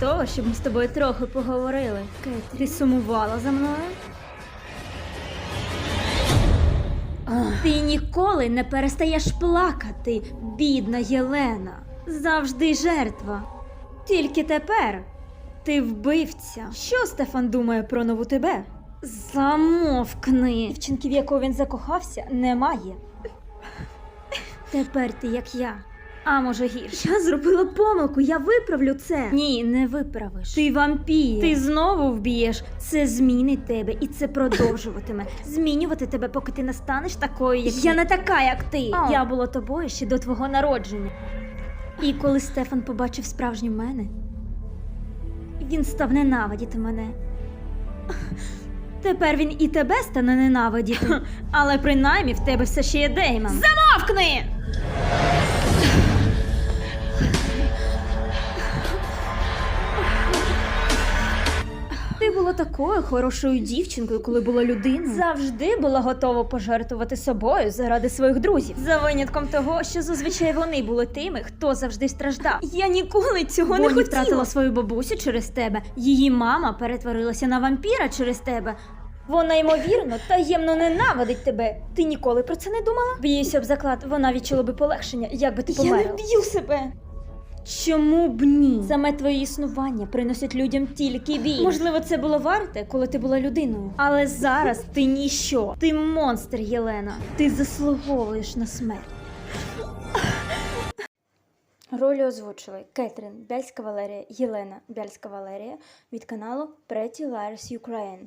того, щоб ми з тобою трохи поговорили. Кейт, ти сумувала за мною? Ти ніколи не перестаєш плакати, бідна Єлена. Завжди жертва. Тільки тепер ти вбивця. Що Стефан думає про нову тебе? Замовкни. Дівчинки, в яку він закохався, немає. Тепер ти як я. А може гірше. Я зробила помилку, я виправлю це. Ні, не виправиш. Ти вампір. Ти знову вб'єш. Це змінить тебе, і це продовжуватиме. Змінювати тебе, поки ти не станеш такою, як я не така, як ти. Я була тобою ще до твого народження. І коли Стефан побачив справжню мене, він став ненавидіти мене. Тепер він і тебе стане ненавидіти. Але принаймні в тебе все ще є Деймон. Замовкни! Такою хорошою дівчинкою, коли була людиною. Завжди була готова пожертвувати собою заради своїх друзів. За винятком того, що зазвичай вони були тими, хто завжди страждав. Я ніколи цього не Бонні хотіла. втратила свою бабусю через тебе. Її мама перетворилася на вампіра через тебе. Вона ймовірно таємно ненавидить тебе. Ти ніколи про це не думала? Б'юся об заклад, вона відчула би полегшення, якби ти померла. Я не б'ю себе. Чому б ні? Саме твоє існування приносить людям тільки біль. Можливо, це було варте, коли ти була людиною. Але зараз ти ніщо. Ти монстр, Єлена. Ти заслуговуєш на смерть. Ролі озвучили Кетрін Бяльська Валерія, Єлена Бяльська Валерія від каналу Pretty Liars Ukraine.